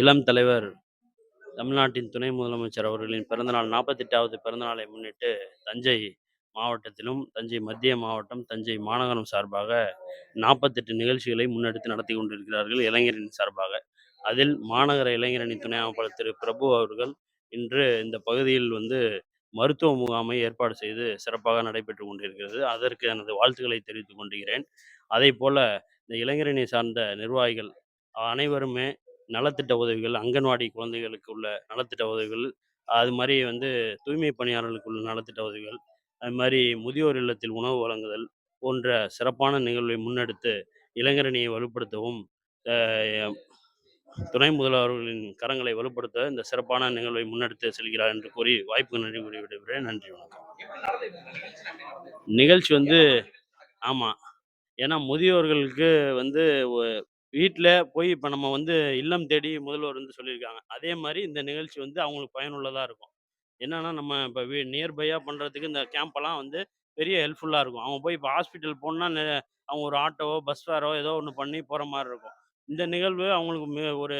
இளம் தலைவர் தமிழ்நாட்டின் துணை முதலமைச்சர் அவர்களின் பிறந்தநாள் நாற்பத்தெட்டாவது பிறந்தநாளை முன்னிட்டு தஞ்சை மாவட்டத்திலும் தஞ்சை மத்திய மாவட்டம் தஞ்சை மாநகரம் சார்பாக நாற்பத்தெட்டு நிகழ்ச்சிகளை முன்னெடுத்து நடத்தி கொண்டிருக்கிறார்கள் இளைஞரின் சார்பாக. அதில் மாநகர இளைஞரணி துணை அமைப்பாளர் திரு. பிரபு அவர்கள் இன்று இந்த பகுதியில் வந்து மருத்துவ முகாமை ஏற்பாடு செய்து சிறப்பாக நடைபெற்று கொண்டிருக்கிறது. அதற்கு எனது வாழ்த்துக்களை தெரிவித்துக் கொண்டிருக்கிறேன் அதே போல இந்த இளைஞரணி சார்ந்த நிர்வாகிகள் அனைவருமே நலத்திட்ட உதவிகள் அங்கன்வாடி குழந்தைகளுக்கு உள்ள நலத்திட்ட உதவிகள் அது மாதிரி வந்து தூய்மை பணியாளர்களுக்கு உள்ள நலத்திட்ட உதவிகள் அது மாதிரி முதியோர் இல்லத்தில் உணவு வழங்குதல் போன்ற சிறப்பான நிகழ்வை முன்னெடுத்து இளைஞரணியை வலுப்படுத்தவும் துணை முதல்வர்களின் கரங்களை வலுப்படுத்த இந்த சிறப்பான நிகழ்வை முன்னெடுத்து செல்கிறார் என்று கூறி வாய்ப்பு நன்றி கூறி விடைபெறுகிறேன். நன்றி வணக்கம். நிகழ்ச்சி வந்து ஆமாம் ஏன்னா முதியோர்களுக்கு வந்து வீட்டில் போய் இப்போ நம்ம வந்து இல்லம் தேடி முதல்வர் வந்து சொல்லியிருக்காங்க. அதே மாதிரி இந்த நிகழ்ச்சி வந்து அவங்களுக்கு பயனுள்ளதாக இருக்கும். என்னன்னா நம்ம இப்போ வீ நியர்பையாக பண்ணுறதுக்கு இந்த கேம்பெல்லாம் வந்து பெரிய ஹெல்ப்ஃபுல்லாக இருக்கும். அவங்க போய் இப்போ ஹாஸ்பிட்டல் போனால் அவங்க ஒரு ஆட்டோவோ பஸ் ஃபேரோ ஏதோ ஒன்று பண்ணி போகிற மாதிரி இருக்கும். இந்த நிகழ்வு அவங்களுக்கு மிக ஒரு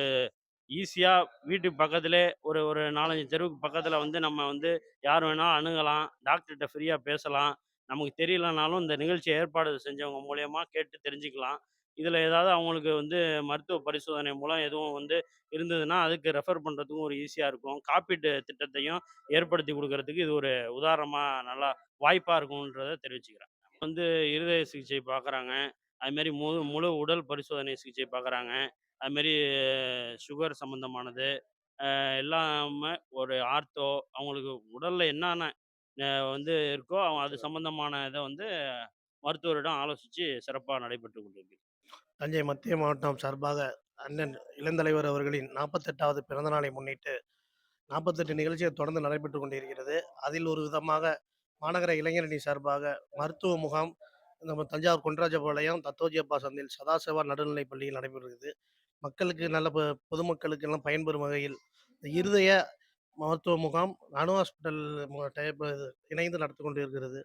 ஈஸியாக வீட்டுக்கு பக்கத்திலே ஒரு ஒரு நாலஞ்சு தெருவுக்கு பக்கத்தில் வந்து நம்ம வந்து யார் வேணாலும் அணுகலாம். டாக்டர்கிட்ட ஃப்ரீயாக பேசலாம். நமக்கு தெரியலனாலும் இந்த நிகழ்ச்சி ஏற்பாடு செஞ்சவங்க மூலயமா கேட்டு தெரிஞ்சுக்கலாம். இதில் ஏதாவது அவங்களுக்கு வந்து மருத்துவ பரிசோதனை மூலம் எதுவும் வந்து இருந்ததுன்னா அதுக்கு ரெஃபர் பண்ணுறதுக்கும் ஒரு ஈஸியாக இருக்கும். காப்பீட்டு திட்டத்தையும் ஏற்படுத்தி கொடுக்கறதுக்கு இது ஒரு உதாரணமாக நல்லா வாய்ப்பாக இருக்கும்ன்றதை தெரிவிச்சுக்கிறேன். வந்து இருதய சிகிச்சை பார்க்குறாங்க அதுமாரி முழு முழு உடல் பரிசோதனை சிகிச்சை பார்க்குறாங்க அதுமாரி சுகர் சம்மந்தமானது எல்லாமே ஒரு ஆர்த்தோ அவங்களுக்கு உடலில் என்னென்ன வந்து இருக்கோ அவங்க அது சம்மந்தமான இதை வந்து மருத்துவரிடம் ஆலோசித்து சிறப்பாக நடைபெற்று கொண்டிருக்கு தஞ்சை மத்திய மாவட்டம் சார்பாக அண்ணன் இளந்தலைவர் அவர்களின் நாற்பத்தெட்டாவது பிறந்தநாளை முன்னிட்டு நாற்பத்தெட்டு நிகழ்ச்சிகள் தொடர்ந்து நடைபெற்று கொண்டிருக்கிறது. அதில் ஒரு விதமாக மாநகர இளைஞரணி சார்பாக மருத்துவ முகாம் நம்ம தஞ்சாவூர் கொண்டராஜபாளையம் தத்தோஜியப்பா சந்தையில் சதாசிவா நடுநிலைப் பள்ளியில் நடைபெறுகிறது. மக்களுக்கு நல்ல பொதுமக்களுக்கு எல்லாம் பயன்பெறும் வகையில் இந்த இருதய மருத்துவ முகாம் அணு ஹாஸ்பிட்டல் இணைந்து நடத்தி கொண்டு இருக்கிறது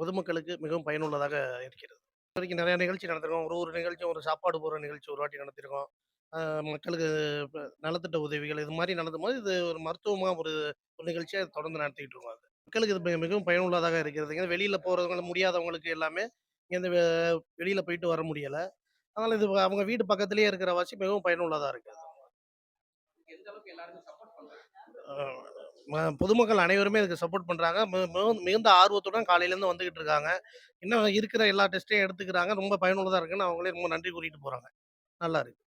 பொதுமக்களுக்கு மிகவும் பயனுள்ளதாக இருக்கிறது. வரைக்கும் நிறைய நிகழ்ச்சி நடத்திருக்கோம் ஒரு ஒரு நிகழ்ச்சியும் ஒரு சாப்பாடு போடுற நிகழ்ச்சி ஒரு வாட்டி நடத்திருக்கோம் மக்களுக்கு நலத்திட்ட உதவிகள் இது மாதிரி நடத்தும் போது இது ஒரு மருத்துவ முகாம் ஒரு ஒரு நிகழ்ச்சியை தொடர்ந்து நடத்திட்டு இருக்கோம். அது மக்களுக்கு இது மிக- மிகவும் பயனுள்ளதாக இருக்கிறது. ஏன்னா வெளியில போறவங்க முடியாதவங்களுக்கு எல்லாமே இங்கேருந்து வெளியில போயிட்டு வர முடியல. அதனால இது அவங்க வீடு பக்கத்திலேயே இருக்கிற வாசி மிகவும் பயனுள்ளதாக இருக்குது பொதுமக்கள் அனைவருமே இதுக்கு சப்போர்ட் பண்றாங்க. மிகு- மிகுந்த ஆர்வத்துடன் காலையிலேருந்து வந்துகிட்டு இருக்காங்க. இன்னும் இருக்கிற எல்லா டெஸ்ட்டையும் எடுத்துக்கிறாங்க. ரொம்ப பயனுள்ளதாக இருக்குன்னு அவங்களே ரொம்ப நன்றி கூறிட்டு போறாங்க. நல்லா இருக்கு.